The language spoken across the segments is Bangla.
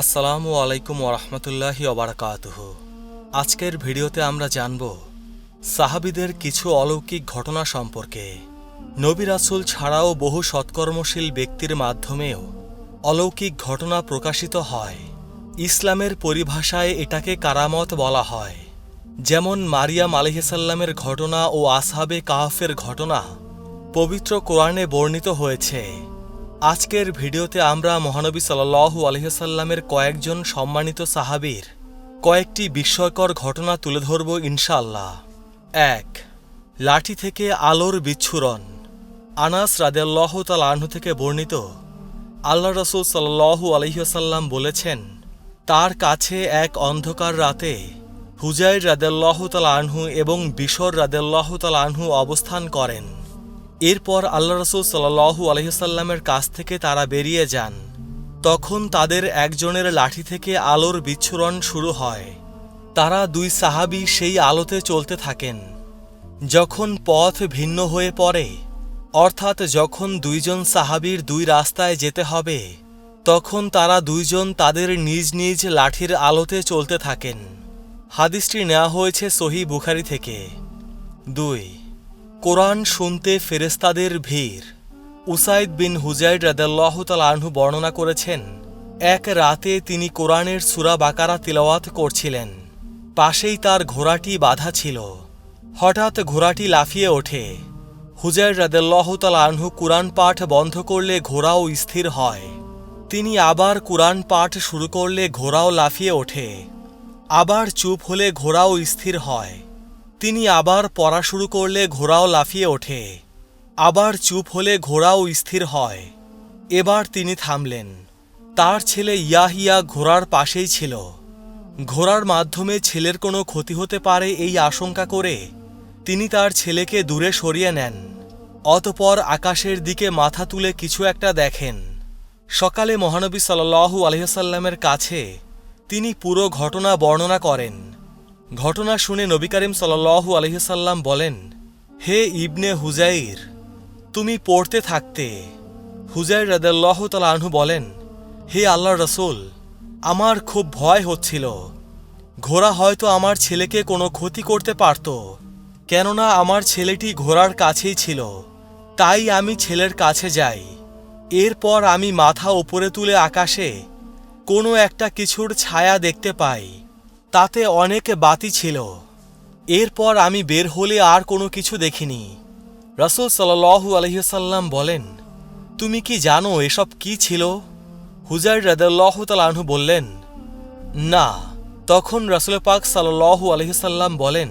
আসসালামু আলাইকুম ওরহমতুল্লাহি ওবরাকাতুহ আজকের ভিডিওতে আমরা জানব সাহাবিদের কিছু অলৌকিক ঘটনা সম্পর্কে। নবী রাসূল ছাড়াও বহু সৎকর্মশীল ব্যক্তির মাধ্যমেও অলৌকিক ঘটনা প্রকাশিত হয়। ইসলামের পরিভাষায় এটাকে কারামত বলা হয়। যেমন মারিয়াম আলহিসাল্লামের ঘটনা ও আসহাবে কাহাফের ঘটনা পবিত্র কোরআনে বর্ণিত হয়েছে। আজকের ভিডিওতে আমরা মহানবী সাল্লাল্লাহু আলহিসাল্লামের কয়েকজন সম্মানিত সাহাবীর কয়েকটি বিস্ময়কর ঘটনা তুলে ধরব ইনশাল্লাহ এক, লাঠি থেকে আলোর বিচ্ছুরণ। আনাস রাদেল্লাহ তাল আহ্ন থেকে বর্ণিত আল্লাহ রসুল সাল্লাল্লাহু আলহিহাসাল্লাম বলেছেন, তার কাছে এক অন্ধকার রাতে হুজাইর রাদেল্লাহ তাল আনহু এবং বিশর রাদেল্লাহ তাল আনহু অবস্থান করেন। এরপর আল্লাহ রসুল সাল্লাহু আলহিসাল্লামের কাছ থেকে তারা বেরিয়ে যান। তখন তাদের একজনের লাঠি থেকে আলোর বিচ্ছুরণ শুরু হয়। তারা দুই সাহাবি সেই আলোতে চলতে থাকেন। যখন পথ ভিন্ন হয়ে পড়ে, অর্থাৎ যখন দুইজন সাহাবীর দুই রাস্তায় যেতে হবে, তখন তারা দুইজন তাদের নিজ নিজ লাঠির আলোতে চলতে থাকেন। হাদিসটি নেওয়া হয়েছে সহি বুখারি থেকে। দুই কোরআন শুনতে ফেরেস্তাদের ভিড়। উসাইদ বিন হুজাইড রাদাল্লাহ আনহু বর্ণনা করেছেন, এক রাতে তিনি কোরআনের সুরা বাকারা তিলাওয়াত করছিলেন। পাশেই তার ঘোড়াটি বাধা ছিল। হঠাৎ ঘোড়াটি লাফিয়ে ওঠে। হুজাইর রাদাল্লাহ আনহু কোরআন পাঠ বন্ধ করলে ঘোড়াও স্থির হয়। তিনি আবার কোরআন পাঠ শুরু করলে ঘোড়াও লাফিয়ে ওঠে। আবার চুপ হলে ঘোড়াও স্থির হয়। তিনি আবার পড়া শুরু করলে ঘোড়াও লাফিয়ে ওঠে। আবার চুপ হলে ঘোড়াও স্থির হয়। এবার তিনি থামলেন। তার ছেলে ইয়াহিয়া ঘোড়ার পাশেই ছিল। ঘোড়ার মাধ্যমে ছেলের কোনো ক্ষতি হতে পারে এই আশঙ্কা করে তিনি তার ছেলেকে দূরে সরিয়ে নেন। অতপর আকাশের দিকে মাথা তুলে কিছু একটা দেখেন। সকালে মহানবী সাল্লাল্লাহু আলহিহাসাল্লামের কাছে তিনি পুরো ঘটনা বর্ণনা করেন। ঘটনা শুনে নবী করিম সাল্লাল্লাহু আলহিসাল্লাম বলেন, হে ইবনে হুজাইর, তুমি পড়তে থাকতে। হুজাইর রাদাল্লাহ আনহু বলেন, হে আল্লাহ রসুল, আমার খুব ভয় হচ্ছিল। ঘোড়া হয়তো আমার ছেলেকে কোনো ক্ষতি করতে পারত, কেননা আমার ছেলেটি ঘোড়ার কাছেই ছিল। তাই আমি ছেলের কাছে যাই। এরপর আমি মাথা উপরে তুলে আকাশে কোনো একটা কিছুর ছায়া দেখতে পাই। তাতে অনেক বাতি ছিল। এরপর আমি বের হলে আর কোনো কিছু দেখিনি। রসুল সাল্লাহু আলহিসাল্লাম বলেন, তুমি কি জানো এসব কি ছিল? হুজাইর রাদাল্লাহ তালাহু বললেন, না। তখন রসুল পাক সাল্লাহু আলহিসাল্লাম বলেন,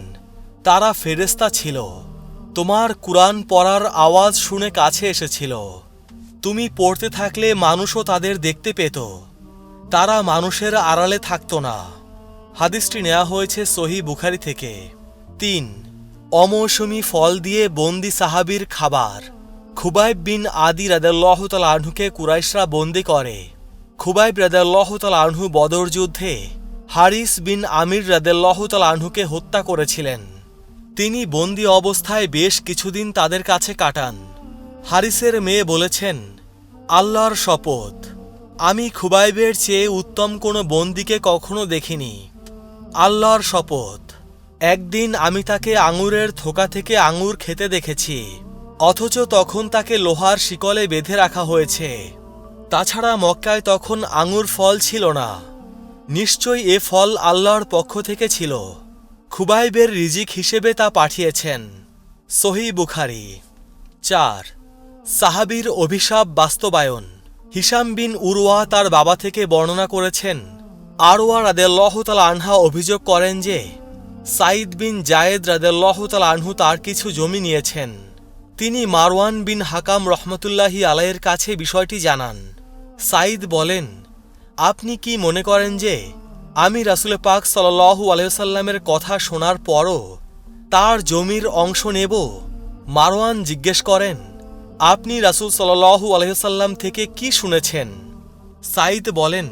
তারা ফেরেস্তা ছিল। তোমার কুরআন পড়ার আওয়াজ শুনে কাছে এসেছিল। তুমি পড়তে থাকলে মানুষও তাদের দেখতে পেত। তারা মানুষের আড়ালে থাকত না। হাদিসটি নেওয়া হয়েছে সহি বুখারি থেকে। তিন, অমৌসুমি ফল দিয়ে বন্দি সাহাবির খাবার। খুবাইব বিন আদি রাদাল্লাহ তাল আনহুকে কুরাইশরা বন্দি করে। খুবাইব রাদাল্লাহ তাল আনহু বদর যুদ্ধে হারিস বিন আমির রাদাল্লাহ তাল আনহুকে হত্যা করেছিলেন। তিনি বন্দি অবস্থায় বেশ কিছুদিন তাদের কাছে কাটান। হারিসের মেয়ে বলেছেন, আল্লাহর শপথ। আমি খুবাইবের চেয়ে উত্তম কোনো বন্দিকে কখনো দেখিনি। আল্লাহর শপথ। একদিন আমি তাকে আঙুরের থোকা থেকে আঙুর খেতে দেখেছি, অথচ তখন তাকে লোহার শিকলে বেঁধে রাখা হয়েছে। তাছাড়া মক্কায় তখন আঙুর ফল ছিল না। নিশ্চয়ই এ ফল আল্লাহর পক্ষ থেকে ছিল। খুবাইবের রিজিক হিসেবে তা পাঠিয়েছেন। সহি বুখারি। চার। সাহাবির অভিশাপ বাস্তবায়ন। হিসাম বিন উরওয়া তার বাবা থেকে বর্ণনা করেছেন আরওয়া রাদেল্লাহ তাল আনহা অভিযোগ করেন যে সাইদ বিন জায়েদ রাদেল্লাহ তাল আনহু তার কিছু জমি নিয়েছেন। তিনি মারওয়ান বিন হাকাম রহমতুল্লাহি আলাইয়ের কাছে বিষয়টি জানান। সাইদ বলেন, আপনি কি মনে করেন যে, আমি রাসুল পাক সাল্লাহু আলহামের কথা শোনার পরও তার জমির অংশ নেব? মারওয়ান জিজ্ঞেস করেন, আপনি রাসুল সাল্লাহু আলহ্লাম থেকে কি শুনেছেন? সাইদ বলেন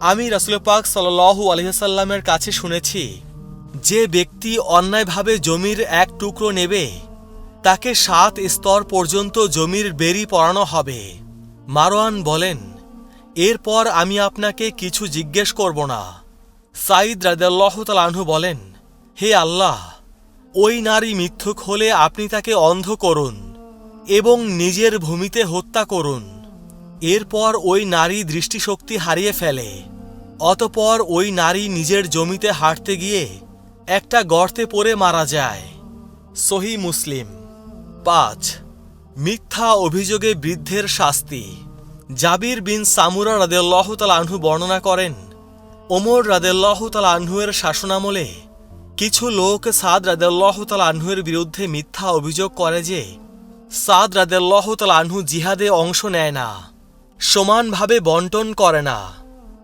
আমি রাসুল পাক সাল্লাহু আলহ্লামের কাছে শুনেছি, যে ব্যক্তি অন্যায়ভাবে জমির এক টুকরো নেবে, তাকে সাত স্তর পর্যন্ত জমির বেরি পড়ানো হবে। মারোয়ান বলেন, এরপর আমি আপনাকে কিছু জিজ্ঞেস করব না। সাইদ রাদেল্লাহ তালাহু বলেন, হে আল্লাহ, ওই নারী মিথ্যুক হলে আপনি তাকে অন্ধ করুন এবং নিজের ভূমিতে হত্যা করুন। এরপর ওই নারী দৃষ্টিশক্তি হারিয়ে ফেলে। অতপর ওই নারী নিজের জমিতে হাঁটতে গিয়ে একটা গর্তে পড়ে মারা যায়। সহি মুসলিম। পাঁচ। মিথ্যা অভিযোগে বৃদ্ধের শাস্তি। জাবির বিন সামুরা রাদেল্লাহ আনহু বর্ণনা করেন, ওমর রাদেল্লাহ আনহুয়ের শাসনামলে কিছু লোক সাদ রাদেল্লাহ আনহুয়ের বিরুদ্ধে মিথ্যা অভিযোগ করে যে, সাদ রাদেল্লাহ আনহু জিহাদে অংশ নেয় না। সমানভাবে বন্টন করে না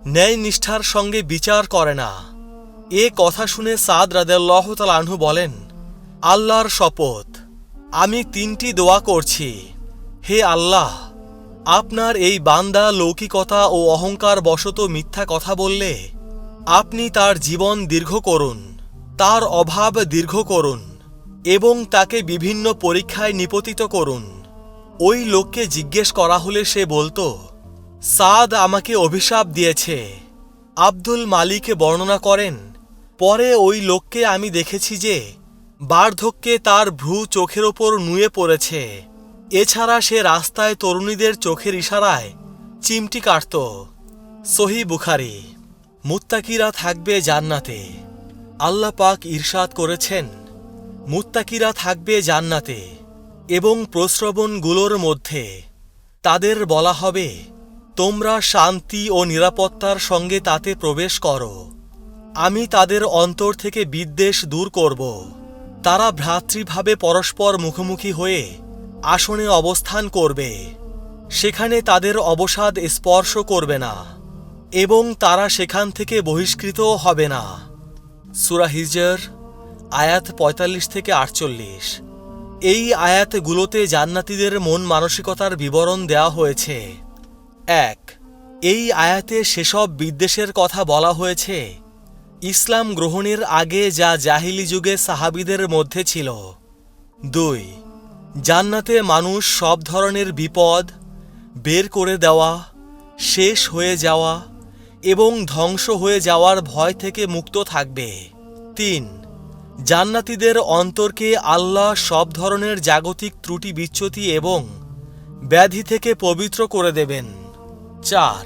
ন্যায় নিষ্ঠার সঙ্গে বিচার করে না। এ কথা শুনে সাদ রাদেল্লাহ আনহু বলেন, আল্লাহর শপথ, আমি তিনটি দোয়া করছি। হে আল্লাহ, আপনার এই বান্দা লৌকিকতা ও অহংকার বশত মিথ্যা কথা বললে, আপনি তার জীবন দীর্ঘ করুন, তার অভাব দীর্ঘ করুন এবং তাকে বিভিন্ন পরীক্ষায় নিপতিত করুন। ওই লোককে জিজ্ঞেস করা হলে সে বলতো, সাদ আমাকে অভিশাপ দিয়েছে। আব্দুল মালিকে বর্ণনা করেন, পরে ওই লোককে আমি দেখেছি যে বার্ধক্যে তার ভ্রু চোখের ওপর নুয়ে পড়েছে। এছাড়া সে রাস্তায় তরুণীদের চোখের ইশারায় চিমটি কাটত। সহি বুখারি। মুত্তাকিরা থাকবে জান্নাতে। আল্লাহ পাক ঈর্ষাদ করেছেন, মুত্তাকিরা থাকবে জান্নাতে। এবং প্রশ্রবণগুলোর মধ্যে। তাদের বলা হবে, তোমরা শান্তি ও নিরাপত্তার সঙ্গে তাতে প্রবেশ করো। আমি তাদের অন্তর থেকে বিদ্বেষ দূর করব। তারা ভ্রাতৃভাবে পরস্পর মুখোমুখি হয়ে আসনে অবস্থান করবে। সেখানে তাদের অবসাদ স্পর্শ করবে না এবং তারা সেখান থেকে বহিষ্কৃতও হবে না। সুরা হিজর, আয়াত ৪৫ থেকে আটচল্লিশ। এই আয়াতগুলোতে জান্নাতীদের মন মানসিকতার বিবরণ দেওয়া হয়েছে। এক, এই আয়াতে সেসব বিদ্বেষের কথা বলা হয়েছে। ইসলাম গ্রহণের আগে যা জাহিলি যুগে সাহাবিদের মধ্যে ছিল। দুই, জান্নাতে মানুষ সব ধরনের বিপদ বের করে দেওয়া, শেষ হয়ে যাওয়া এবং ধ্বংস হয়ে যাওয়ার ভয় থেকে মুক্ত থাকবে। তিন জান্নাতীদের অন্তরকে আল্লাহ সব ধরনের জাগতিক ত্রুটি বিচ্যুতি এবং ব্যাধি থেকে পবিত্র করে দেবেন। চার,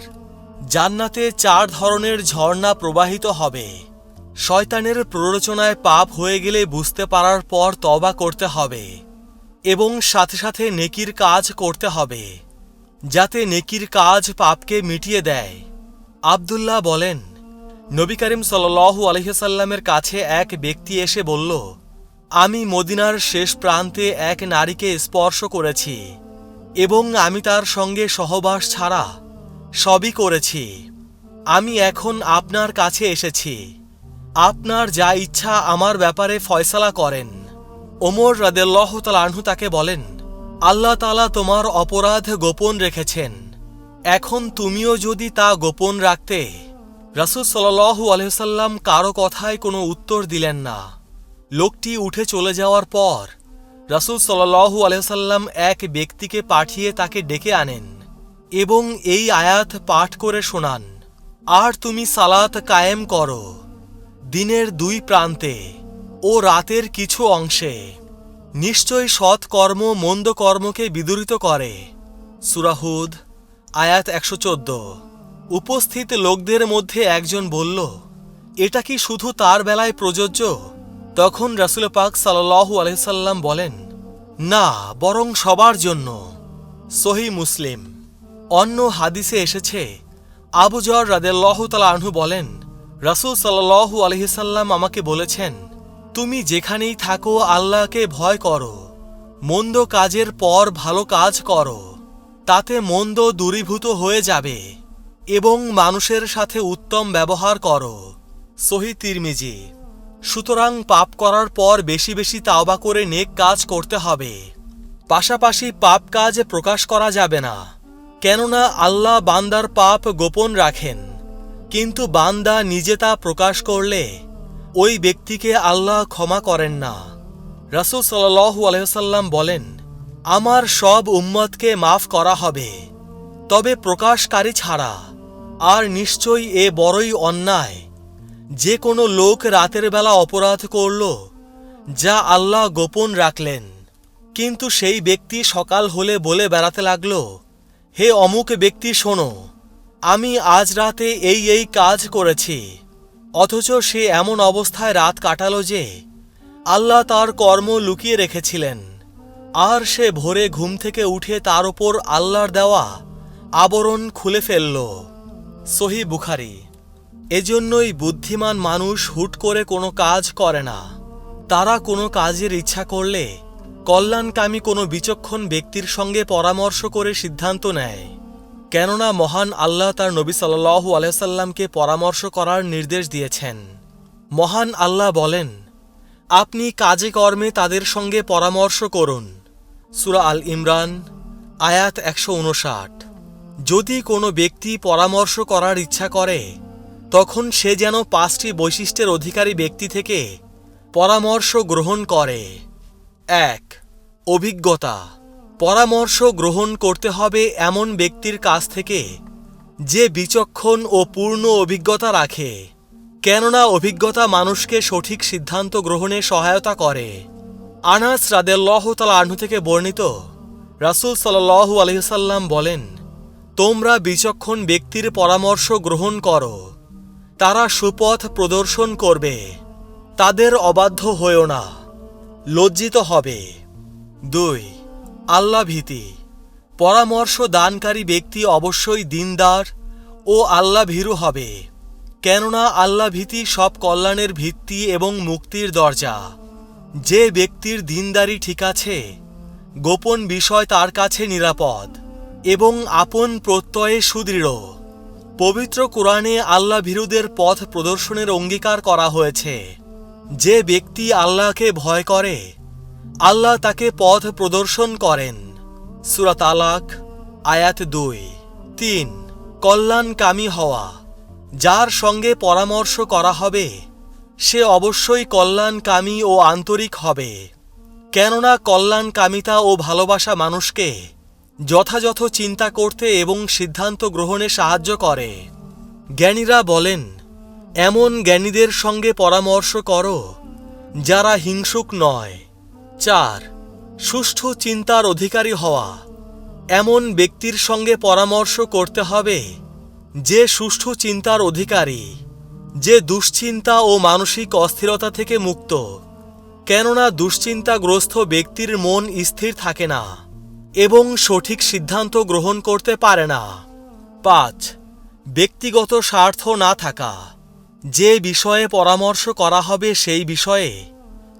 জান্নাতে চার ধরনের ঝর্ণা প্রবাহিত হবে। শয়তানের প্ররোচনায় পাপ হয়ে গেলে বুঝতে পারার পর তবা করতে হবে এবং সাথে সাথে নেকির কাজ করতে হবে, যাতে নেকির কাজ পাপকে মিটিয়ে দেয়। আবদুল্লাহ বলেন নবী করিম সাল্লু আলহিসাল্লামের কাছে এক ব্যক্তি এসে বলল, আমি মদিনার শেষ প্রান্তে এক নারীকে স্পর্শ করেছি এবং আমি তার সঙ্গে সহবাস ছাড়া সবই করেছি। আমি এখন আপনার কাছে এসেছি। আপনার যা ইচ্ছা আমার ব্যাপারে ফয়সালা করেন। ওমর রাদেল্লাহ তালাহু তাকে বলেন, আল্লাহ তালা তোমার অপরাধ গোপন রেখেছেন। এখন তুমিও যদি তা গোপন রাখতে রাসুল সাল্লাহু আলহ্লাম কারও কথায় কোনো উত্তর দিলেন না। লোকটি উঠে চলে যাওয়ার পর রাসুল সাল্লাহু আলহ্লাম এক ব্যক্তিকে পাঠিয়ে তাকে ডেকে আনেন এবং এই আয়াত পাঠ করে শোনান, আর তুমি সালাত কায়েম করো দিনের দুই প্রান্তে ও রাতের কিছু অংশে। নিশ্চয় সৎ কর্ম মন্দ কর্মকে বিদরিত করে। সুরাহুদ আয়াত একশো চোদ্দ। উপস্থিত লোকদের মধ্যে একজন বলল, এটা কি শুধু তার বেলায় প্রযোজ্য? তখন রাসুল পাক সাল্লাহু আলহিসাল্লাম বলেন, না, বরং সবার জন্য। সহি মুসলিম, অন্য হাদিসে এসেছে আবুজর রাদেল্লাহ তালা আনহু বলেন, রাসুল সাল্লাহু আলহিসাল্লাম আমাকে বলেছেন, তুমি যেখানেই থাকো আল্লাহকে ভয় করো, মন্দ কাজের পর ভালো কাজ করো, তাতে মন্দ দূরীভূত হয়ে যাবে। এবং মানুষের সাথে উত্তম ব্যবহার করো। সহি তিরমিজি। সুতরাং পাপ করার পর বেশি বেশি তাওবা করে নেক কাজ করতে হবে। পাশাপাশি পাপ কাজ প্রকাশ করা যাবে না। কেননা আল্লাহ বান্দার পাপ গোপন রাখেন। কিন্তু বান্দা নিজে তা প্রকাশ করলে ওই ব্যক্তিকে আল্লাহ ক্ষমা করেন না। রাসুল সাল্লু আলহ্লাম বলেন, আমার সব উম্মতকে মাফ করা হবে, তবে প্রকাশকারী ছাড়া আর নিশ্চয়ই এ বড়ই অন্যায়। যে কোনো লোক রাতের বেলা অপরাধ করল, যা আল্লাহ গোপন রাখলেন। কিন্তু সেই ব্যক্তি সকাল হলে বলে বেড়াতে লাগল, হে অমুক ব্যক্তি, শোনো, আমি আজ রাতে এই এই কাজ করেছি। অথচ সে এমন অবস্থায় রাত কাটালো যে, আল্লাহ তার কর্ম লুকিয়ে রেখেছিলেন। আর সে ভোরে ঘুম থেকে উঠে তার ওপর আল্লাহর দেওয়া আবরণ খুলে ফেলল। সহি বুখারি। এজন্যই বুদ্ধিমান মানুষ হুট করে কোনো কাজ করে না। তারা কোনো কাজের ইচ্ছা করলে কল্যাণকামী কোনো বিচক্ষণ ব্যক্তির সঙ্গে পরামর্শ করে সিদ্ধান্ত নেয়। কেননা মহান আল্লাহ তার নবী সাল্লাল্লাহু আলাইসাল্লামকে পরামর্শ করার নির্দেশ দিয়েছেন। মহান আল্লাহ বলেন, আপনি কাজে কর্মে তাদের সঙ্গে পরামর্শ করুন। সুরা আল ইমরান, আয়াত একশো উনষাট। যদি কোনো ব্যক্তি পরামর্শ করার ইচ্ছা করে, তখন সে যেন পাঁচটি বৈশিষ্ট্যের অধিকারী ব্যক্তি থেকে পরামর্শ গ্রহণ করে। এক, অভিজ্ঞতা। পরামর্শ গ্রহণ করতে হবে এমন ব্যক্তির কাছ থেকে যে বিচক্ষণ ও পূর্ণ অভিজ্ঞতা রাখে। কেননা অভিজ্ঞতা মানুষকে সঠিক সিদ্ধান্ত গ্রহণে সহায়তা করে। আনাস রাদেল্লাহ তালা আহ্ন থেকে বর্ণিত রাসুল সাল্লাহ আলহিসাল্লাম বলেন তোমরা বিচক্ষণ ব্যক্তির পরামর্শ গ্রহণ করো। তারা সুপথ প্রদর্শন করবে। তাদের অবাধ্য হয়েও না। লজ্জিত হবে। দুই আল্লাহ ভীতি। পরামর্শ দানকারী ব্যক্তি অবশ্যই দিনদার ও আল্লাহ ভীরু হবে। কেননা আল্লাহ ভীতি সব কল্যাণের ভিত্তি এবং মুক্তির দরজা। যে ব্যক্তির দিনদারি ঠিক আছে, গোপন বিষয় তার কাছে নিরাপদ। এবং আপন প্রত্যয়ে সুদৃঢ়। পবিত্র কোরআনে আল্লাহ ভীরুদের পথ প্রদর্শনের অঙ্গীকার করা হয়েছে। যে ব্যক্তি আল্লাহকে ভয় করে, আল্লাহ তাকে পথ প্রদর্শন করেন। সুরাত আলাক, আয়াত দুই। তিন, কল্যাণকামী হওয়া। যার সঙ্গে পরামর্শ করা হবে, সে অবশ্যই কল্যাণকামী ও আন্তরিক হবে। কেননা কল্যাণকামিতা ও ভালোবাসা মানুষকে যথাযথ চিন্তা করতে এবং সিদ্ধান্ত গ্রহণে সাহায্য করে। জ্ঞানীরা বলেন, এমন জ্ঞানীদের সঙ্গে পরামর্শ করো, যারা হিংসুক নয়। চার, সুষ্ঠু চিন্তার অধিকারী হওয়া। এমন ব্যক্তির সঙ্গে পরামর্শ করতে হবে, যে সুষ্ঠু চিন্তার অধিকারী, যে দুশ্চিন্তা ও মানসিক অস্থিরতা থেকে মুক্ত। কেননা দুশ্চিন্তাগ্রস্ত ব্যক্তির মন স্থির থাকে না। এবং সঠিক সিদ্ধান্ত গ্রহণ করতে পারে না। পাঁচ, ব্যক্তিগত স্বার্থ না থাকা। যে বিষয়ে পরামর্শ করা হবে সেই বিষয়ে।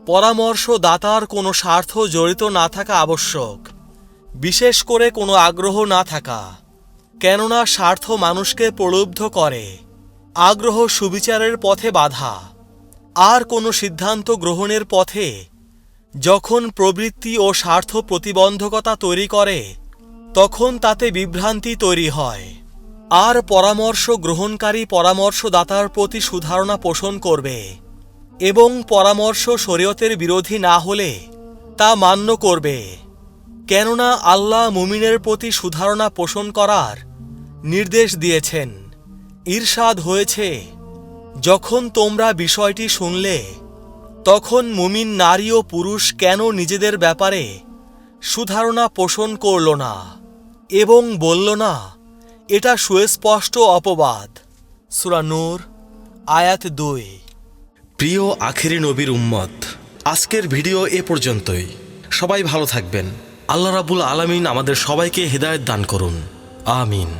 পরামর্শদাতার কোনো স্বার্থ জড়িত না থাকা আবশ্যক। বিশেষ করে কোনো আগ্রহ না থাকা। কেননা স্বার্থ মানুষকে প্রলুব্ধ করে। আগ্রহ সুবিচারের পথে বাধা। আর কোনো সিদ্ধান্ত গ্রহণের পথে যখন প্রবৃত্তি ও স্বার্থ প্রতিবন্ধকতা তৈরি করে, তখন তাতে বিভ্রান্তি তৈরি হয়। আর পরামর্শ গ্রহণকারী পরামর্শদাতার প্রতি সুধারণা পোষণ করবে এবং পরামর্শ শরীয়তের বিরোধী না হলে তা মান্য করবে। কেননা আল্লাহ মুমিনের প্রতি সুধারণা পোষণ করার নির্দেশ দিয়েছেন। ঈর্ষাদ হয়েছে, যখন তোমরা বিষয়টি শুনলে তখন মুমিন নারী ও পুরুষ কেন নিজেদের ব্যাপারে সুধারণা পোষণ করল না এবং বলল না, এটা সুস্পষ্ট অপবাদ। সুরা নূর, আয়াত দুই। প্রিয় আখেরি নবীর উম্মত, আজকের ভিডিও এ পর্যন্তই। সবাই ভালো থাকবেন। আল্লাহ রাবুল আলামিন আমাদের সবাইকে হেদায়েত দান করুন। আমিন।